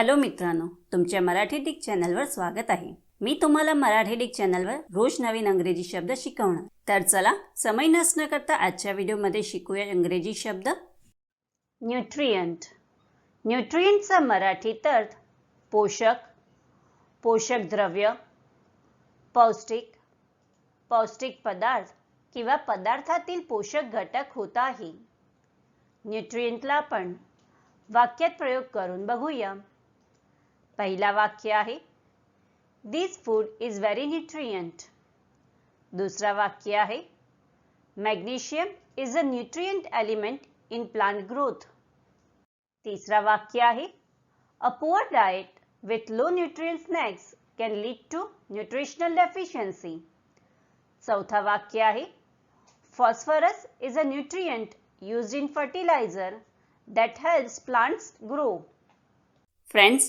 Hello मित्रांनो तुमच्या Marathi Dick चॅनलवर स्वागत आहे. मी तुम्हाला मराठी डिक चॅनलवर रोज नवीन अंग्रेजी शब्द शिकवणार. तर चला समय नसणं करता आजच्या व्हिडिओमध्ये शिकूया इंग्रजी शब्द. न्यूट्रियंट न्यूट्रियंटचा मराठी अर्थ पोषक पोषक द्रव्य पौष्टिक पौष्टिक पदार्थ किंवा पदार्थातील पोषक घटक होत आहे. न्यूट्रियंटला आपण वाक्यात प्रयोग करून बघूया. पहिला वाक्य आहे this food is very nutrient दुसरा वाक्य आहे magnesium is a nutrient element in plant growth तिसरा वाक्य आहे a poor diet with low nutrient snacks can lead to nutritional deficiency चौथा वाक्य आहे phosphorus is a nutrient used in fertilizer that helps plants grow. Friends